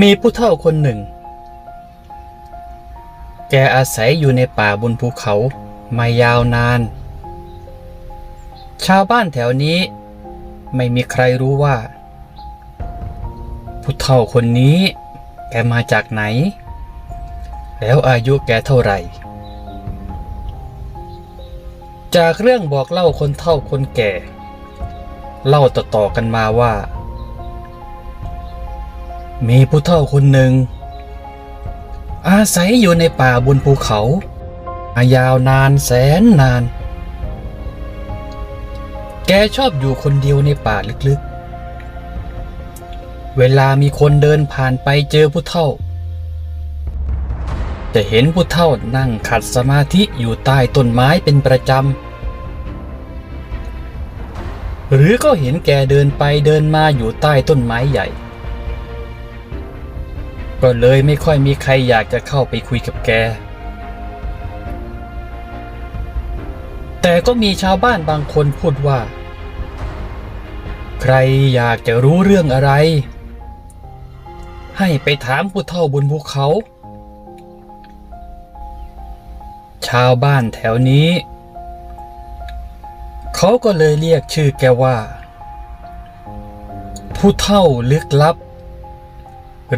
มีผู้เฒ่าคนหนึ่ง แกอาศัยอยู่ในป่าบนภูเขามายาวนาน ชาวบ้านแถวนี้ไม่มีใครรู้ว่า ผู้เฒ่าคนนี้ แกมาจากไหน แล้วอายุแกเท่าไหร่ จากเรื่องบอกเล่าคนเฒ่าคนแก่ เล่าต่อๆกันมาว่า มีผู้เฒ่าคนหนึ่ง อาศัยอยู่ในป่าบนภูเขา มายาวนานแสนนาน แกชอบอยู่คนเดียวในป่าลึกๆ เวลามีคนเดินผ่านไปเจอผู้เฒ่า จะเห็นผู้เฒ่านั่งขัดสมาธิอยู่ใต้ต้นไม้เป็นประจำ หรือก็เห็นแกเดินไปเดินมาอยู่ใต้ต้นไม้ใหญ่ ก็เลยไม่ค่อยมีใครอยากจะเข้าไปคุยกับแก แต่ก็มีชาวบ้านบางคนพูดว่า ใครอยากจะรู้เรื่องอะไร ให้ไปถามผู้เฒ่าบนภูเขา ชาวบ้านแถวนี้ เขาก็เลยเรียกชื่อแกว่า ผู้เฒ่าลึกลับ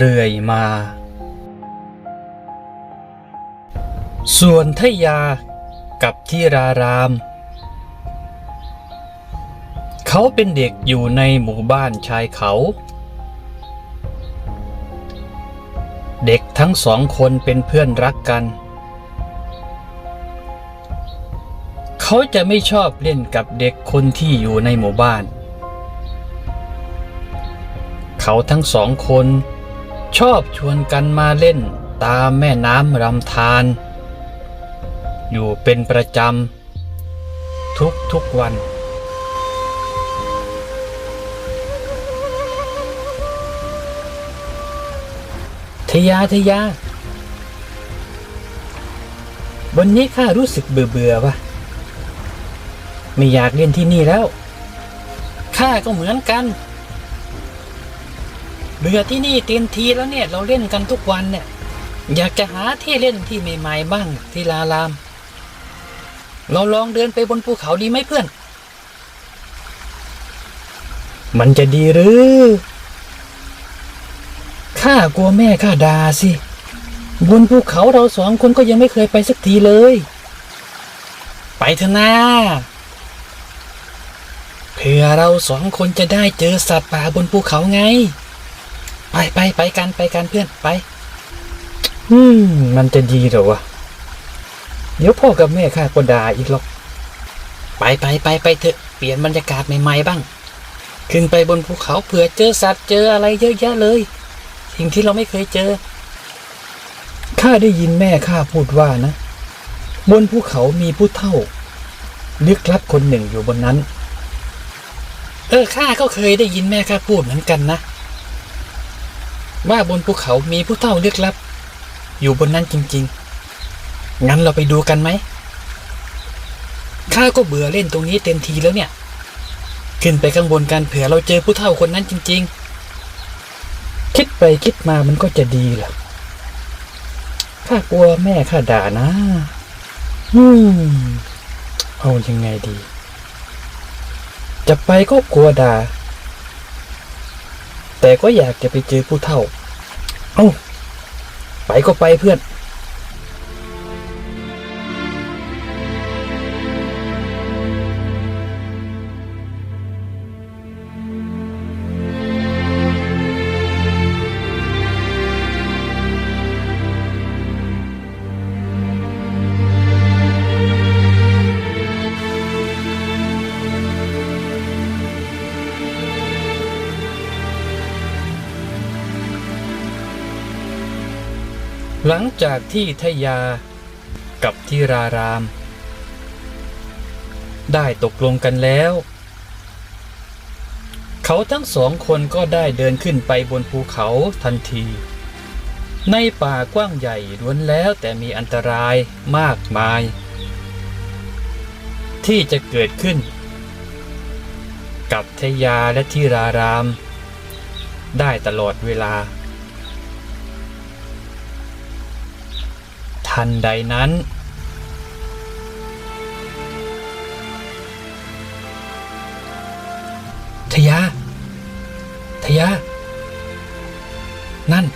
เรื่อยมา ส่วนทยากับที่ราราม เขาเป็นเด็กอยู่ในหมู่บ้านชายเขา เด็กทั้งสองคนเป็นเพื่อนรักกัน เขาจะไม่ชอบเล่นกับเด็กคนที่อยู่ในหมู่บ้าน เขาทั้งสองคน ชอบชวนกันมาเล่นตามแม่น้ำลำธารอยู่เป็นประจำ ทุกทุกวัน ทยาทยา วันนี้ข้ารู้สึกเบื่อเบื่อวะไม่อยากเล่นที่นี่แล้ว ข้าก็เหมือนกัน เบื่อที่นี่เต็มทีแล้วเนี่ยเราเล่นกันทุกวันเนี่ย อยากจะหาที่เล่นที่ใหม่ๆบ้างที่ลาราม เราลองเดินไปบนภูเขาดีไหมเพื่อน มันจะดีหรือข้ากลัวแม่ข้าดาสิบนภูเขาเราสองคนก็ยังไม่เคยไปสักทีเลย ไปเถอะนะเผื่อเราสองคนจะได้เจอสัตว์ป่าบนภูเขาไง ไปไปไปกันไปกันเพื่อนไป อืมมันจะดีเหรอวะ เดี๋ยวพ่อกับแม่ข้าก็ด่าอีกหรอก ไปไปไปไปเถอะเปลี่ยนบรรยากาศใหม่ๆบ้าง ขึ้นไปบนภูเขาเผื่อเจอสัตว์เจออะไรเยอะแยะเลย สิ่งที่เราไม่เคยเจอ ข้าได้ยินแม่ข้าพูดว่านะ บนภูเขามีผู้เฒ่าลึกลับคนหนึ่งอยู่บนนั้น เออข้าก็เคยได้ยินแม่ข้าพูดเหมือนกันนะ ว่าบนภูเขามีผู้เฒ่าลึกลับ อยู่บนนั้นจริง ๆ งั้นเราไปดูกันไหม ข้าก็เบื่อเล่นตรงนี้เต็มทีแล้วเนี่ย ขึ้นไปข้างบนกันเผื่อเราเจอผู้เฒ่าคนนั้นจริง ๆ คิดไปคิดมามันก็จะดีเหรอข้ากลัวแม่ข้าด่านะ อืม เอายังไงดี จะไปก็กลัวด่า แต่ก็อยากจะไปเจอผู้เฒ่า เอ้า ไปก็ไปเพื่อน หลังจากที่ทยากับที่ราราม ได้ตกลงกันแล้ว เขาทั้งสองคนก็ได้เดินขึ้นไปบนภูเขาทันที ในป่ากว้างใหญ่ล้วนแล้วแต่มีอันตรายมากมาย ที่จะเกิดขึ้น กับทยาและที่ราราม ได้ตลอดเวลา ทันใดนั้น ทยา ทยา นั่น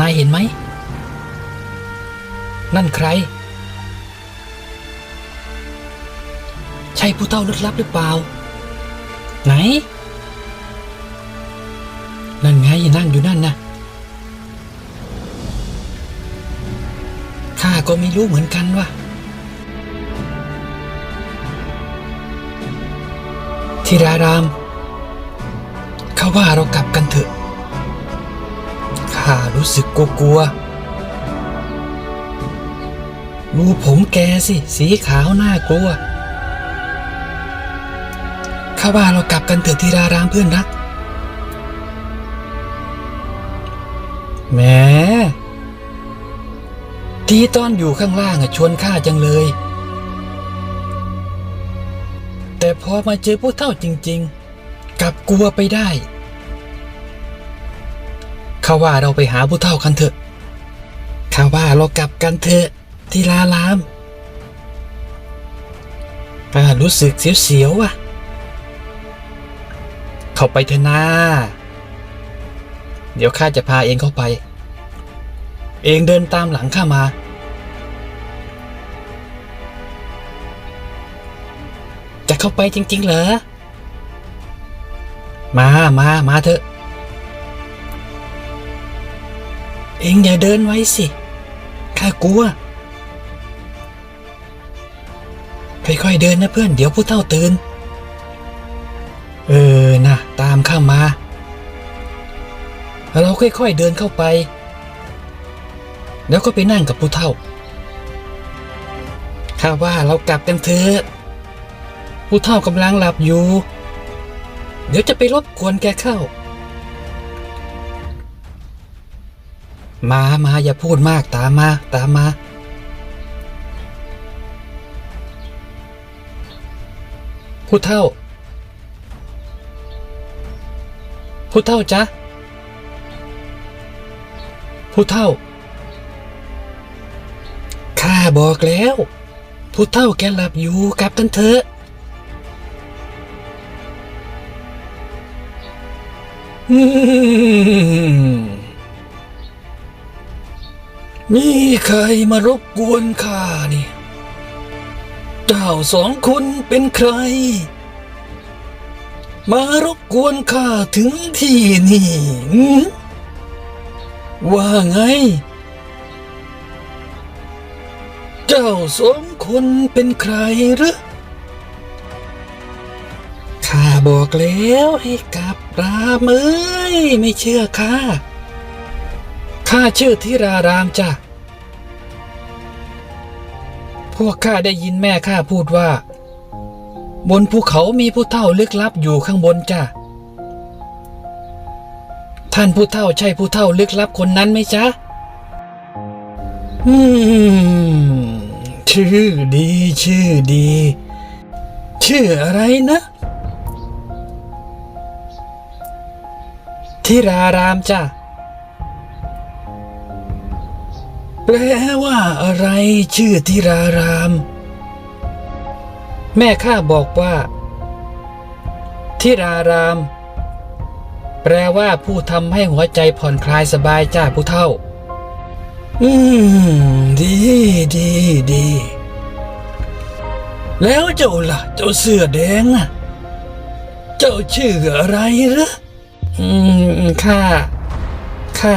นายเห็นไหม นั่นใคร ใช่ผู้เฒ่าลึกลับหรือเปล่า ไหน รู้เหมือนกันว่าธีราราม เขาว่าเรากลับกันเถอะ ข้ารู้สึกกลัวๆดูผมแกสิ สีขาวน่ากลัว ข้าว่าเรากลับกันเถอะธีรารามเพื่อนรักแหม ทีตอนอยู่ข้างล่างชวนข้าจังเลย แต่พอมาเจอผู้เท่าจริง ๆ กลับกลัวไปได้ข้าว่าเราไปหาผู้เท่ากันเถอะข้าว่าเรากลับกันเถอะที่ลาลามข้ารู้สึกเสียวๆว่ะ เข้าไปเถอะนาเดี๋ยวข้าจะพาเองเข้าไป เองเดินตามหลังข้ามา จะเข้าไปจริง ๆ เหรอ มามามาเถอะ เองอย่าเดินไว้สิ ข้ากลัว ค่อย ๆ เดินนะเพื่อนเดี๋ยวผู้เฒ่าตื่น เออนะตามข้ามา เราค่อย ๆ เดินเข้าไป แล้วก็ไปนั่งกับผู้เฒ่าข้าว่าเรากลับกันเถอะผู้เฒ่ากำลังหลับอยู่ เดี๋ยวจะไปรบกวนแกเข้า มามาอย่าพูดมากตามมาตามมาผู้เฒ่าผู้เฒ่าจ๊ะผู้เฒ่า ข้าบอกแล้วผู้เฒ่าแกหลับอยู่กลับกันเถอะ มีใครมารบกวนข้านี่ เจ้าสองคนเป็นใคร มารบกวนข้าถึงที่นี่ ว่าไง เจ้าสองคนเป็นใครหรือข้าบอกแล้วให้กลับรามเอ้ยไม่เชื่อข้าข้าชื่อธิรารามจ้ะพวกข้าได้ยินแม่ข้าพูดว่า บนภูเขามีผู้เฒ่าลึกลับอยู่ข้างบนจ้ะท่านผู้เฒ่าใช่ผู้เฒ่าลึกลับคนนั้นไหมจ๊ะ อืม ชื่อดีชื่อดี ชื่ออะไรนะทิรารามจ้ะแปลว่าอะไรชื่อทิราราม แม่ข้าบอกว่าทิราราม แปลว่าผู้ทำให้หัวใจผ่อนคลายสบายจ้าผู้เฒ่า อืม ดีดีดี แล้วเจ้าล่ะ เจ้าเสื้อแดงน่ะ เจ้าชื่ออะไรหรืออืมข้าข้า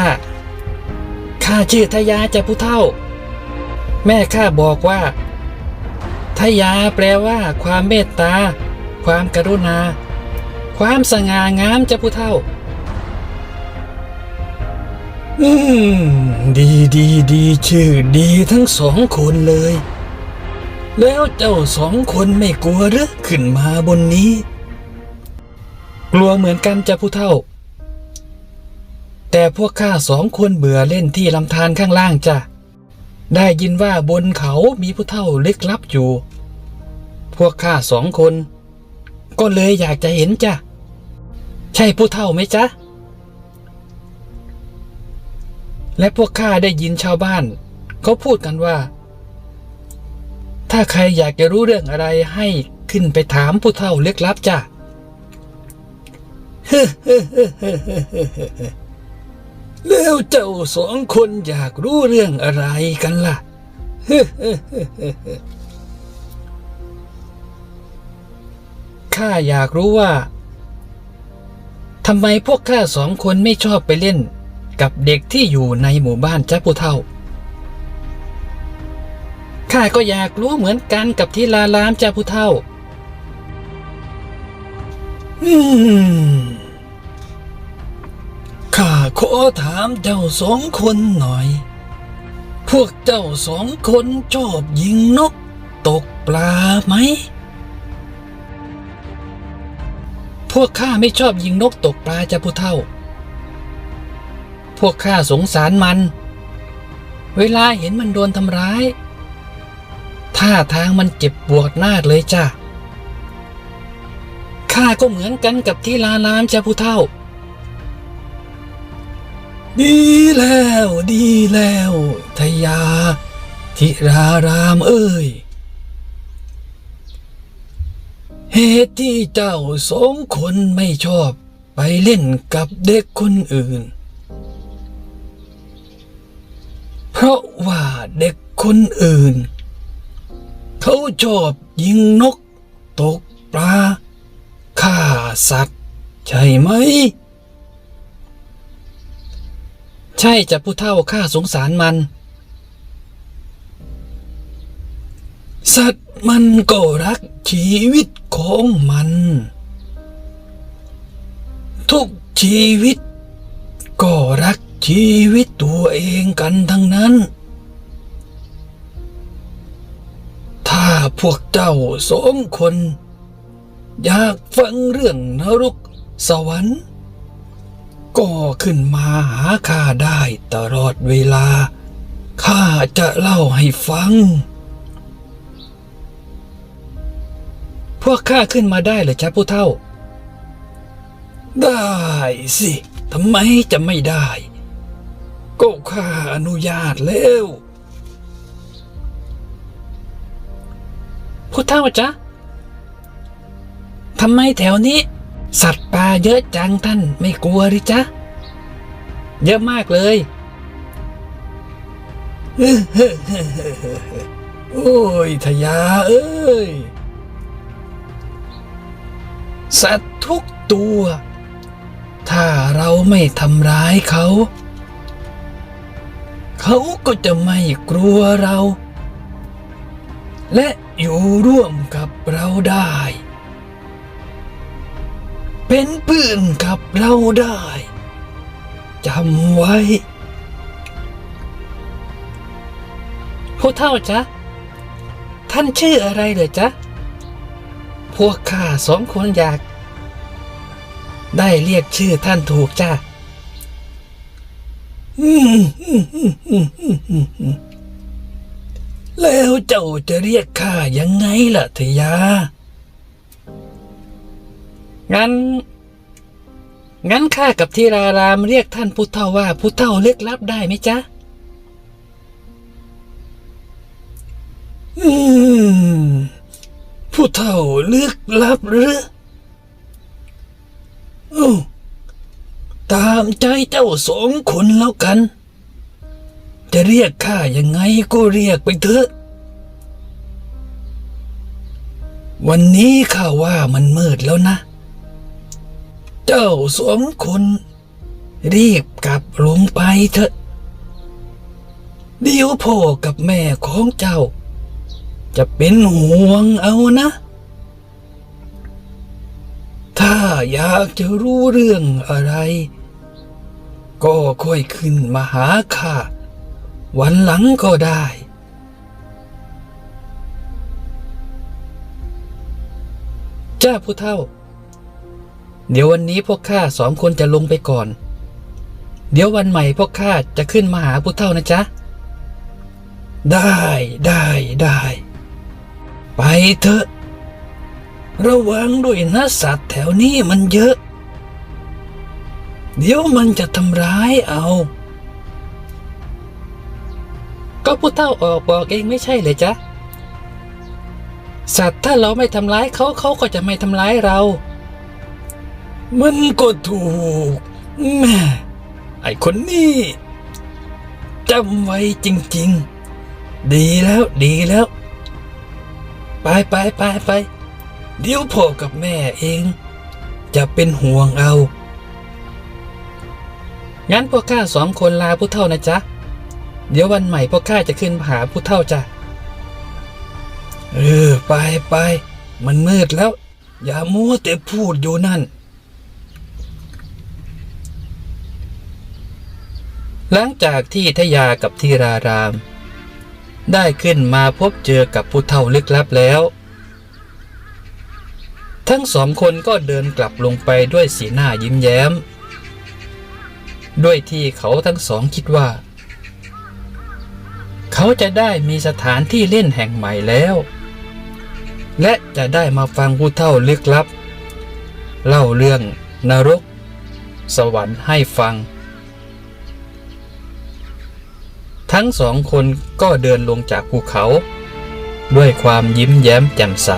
ข้าชื่อทยาจ้ะผู้เฒ่า แม่ข้าบอกว่าทยาแปลว่า ความเมตตา ความกรุณา ความสง่างามจ้ะผู้เฒ่า อืม ดีดีดีชื่อดีทั้งสองคนเลย แล้วเจ้าสองคนไม่กลัวหรือขึ้นมาบนนี้ กลัวเหมือนกันจ้ะผู้เฒ่า แต่พวกข้าสองคนเบื่อเล่นที่ลำธารข้างล่างจ้ะ ได้ยินว่าบนเขามีผู้เฒ่าลึกลับอยู่ พวกข้าสองคน ก็เลยอยากจะเห็นจ้ะ ใช่ผู้เฒ่าไหมจ๊ะ และพวกข้าได้ยินชาวบ้าน เขาพูดกันว่า ถ้าใครอยากจะรู้เรื่องอะไรให้ขึ้นไปถามผู้เฒ่าลึกลับจ้ะแล้วเจ้าสองคนอยากรู้เรื่องอะไรกันล่ะ ข้าอยากรู้ว่าทำไมพวกข้าสองคนไม่ชอบไปเล่น กับเด็กที่อยู่ในหมู่บ้านจ้าผู้เฒ่า ข้าก็อยากรู้เหมือนกันกับที่ลาลามจ้าผู้เฒ่า อืมข้าขอถามเจ้าสองคนหน่อย พวกเจ้าสองคนชอบยิงนกตกปลาไหม พวกข้าไม่ชอบยิงนกตกปลาจ้ะผู้เฒ่า พวกข้าสงสารมัน เวลาเห็นมันโดนทำร้าย ท่าทางมันเจ็บปวดมาเลยจ้ะ ข้าก็เหมือนกันกับที่ลาลามจ้ะผู้เฒ่า ดีแล้วดีแล้วทยาทิรารามเอ้ยเหตุที่เจ้าสองคนไม่ชอบไปเล่นกับเด็กคนอื่น เพราะว่าเด็กคนอื่น เขาชอบยิงนก ตกปลาฆ่าสัตว์ ใช่ไหม ใช่จะผู้เฒ่าข้าสงสารมัน สัตว์มันก็รักชีวิตของมัน ทุกชีวิต ชีวิตตัวเองกันทั้งนั้น ถ้าพวกเจ้าสองคน อยากฟังเรื่องนรกสวรรค์ ก็ขึ้นมาหาข้าได้ตลอดเวลา ข้าจะเล่าให้ฟัง พวกข้าขึ้นมาได้หรือจ๊ะผู้เฒ่า ได้สิทำไมจะไม่ได้ ก็ข้าอนุญาตแล้วผู้เฒ่าจ๊ะทำไมแถวนี้ สัตว์ป่าเยอะจังท่านไม่กลัวหรือจ๊ะ เยอะมากเลยโอ้ยทยาเอ้ย สัตว์ทุกตัว ถ้าเราไม่ทำร้ายเขา เขาก็จะไม่กลัวเรา และอยู่ร่วมกับเราได้ เป็นเพื่อนกับเราได้จำไว้ผู้เท่าจ๊ะ ท่านชื่ออะไรเหรอจ๊ะ พวกข้าสองคนอยาก ได้เรียกชื่อท่านถูกจ้า แล้วเจ้าจะเรียกข้ายังไงล่ะทยา งั้น งั้นข้ากับทีรารามเรียกท่านผู้เฒ่าว่าผู้เฒ่าเล็กลับได้ไหมจ๊ะ อืมผู้เฒ่าลึกลับหรือโอ้ ตามใจเจ้าสองคนแล้วกัน จะเรียกข้ายังไงก็เรียกไปเถอะ วันนี้ข้าว่ามันมืดแล้วนะ เจ้าสองคนรีบกลับลงไปเถอะ เดี๋ยวพ่อกับแม่ของเจ้า จะเป็นห่วงเอานะ ถ้าอยากจะรู้เรื่องอะไร ก็ค่อยขึ้นมาหาข้าวันหลังก็ได้จ้าผู้เฒ่า เดี๋ยววันนี้พวกข้าสองคนจะลงไปก่อน เดี๋ยววันใหม่พวกข้าจะขึ้นมาหาผู้เฒ่านะจ๊ะ ได้ได้ได้ ไปเถอะ ระวังด้วยนะสัตว์แถวนี้มันเยอะ เดี๋ยวมันจะทำร้ายเอา ก็ผู้เฒ่าออกบอกเองไม่ใช่เลยจ๊ะ สัตว์ถ้าเราไม่ทำร้ายเขาเขาก็จะไม่ทำร้ายเรา มันก็ถูกแม่ไอคนนี้จำไว้จริง ๆ ดีแล้วดีแล้ว ไปไปไปไปเดี๋ยวพ่อกับแม่เอง จะเป็นห่วงเอา งั้นพวกข้าสองคนลาผู้เท่านะจ๊ะ เดี๋ยววันใหม่พวกข้าจะขึ้นมาหาผู้เท่าจ้ะ เออ ไปไป มันมืดแล้ว อย่ามัวแต่พูดอยู่นั่น หลังจากที่ทยากับทีราราม ได้ขึ้นมาพบเจอกับผู้เฒ่าลึกลับแล้ว ทั้งสองคนก็เดินกลับลงไปด้วยสีหน้ายิ้มแย้ม ด้วยที่เขาทั้งสองคิดว่า เขาจะได้มีสถานที่เล่นแห่งใหม่แล้ว และจะได้มาฟังผู้เฒ่าลึกลับ เล่าเรื่องนรก สวรรค์ให้ฟัง ทั้งสองคนก็เดินลงจากภูเขา ด้วยความยิ้มแย้มแจ่มใส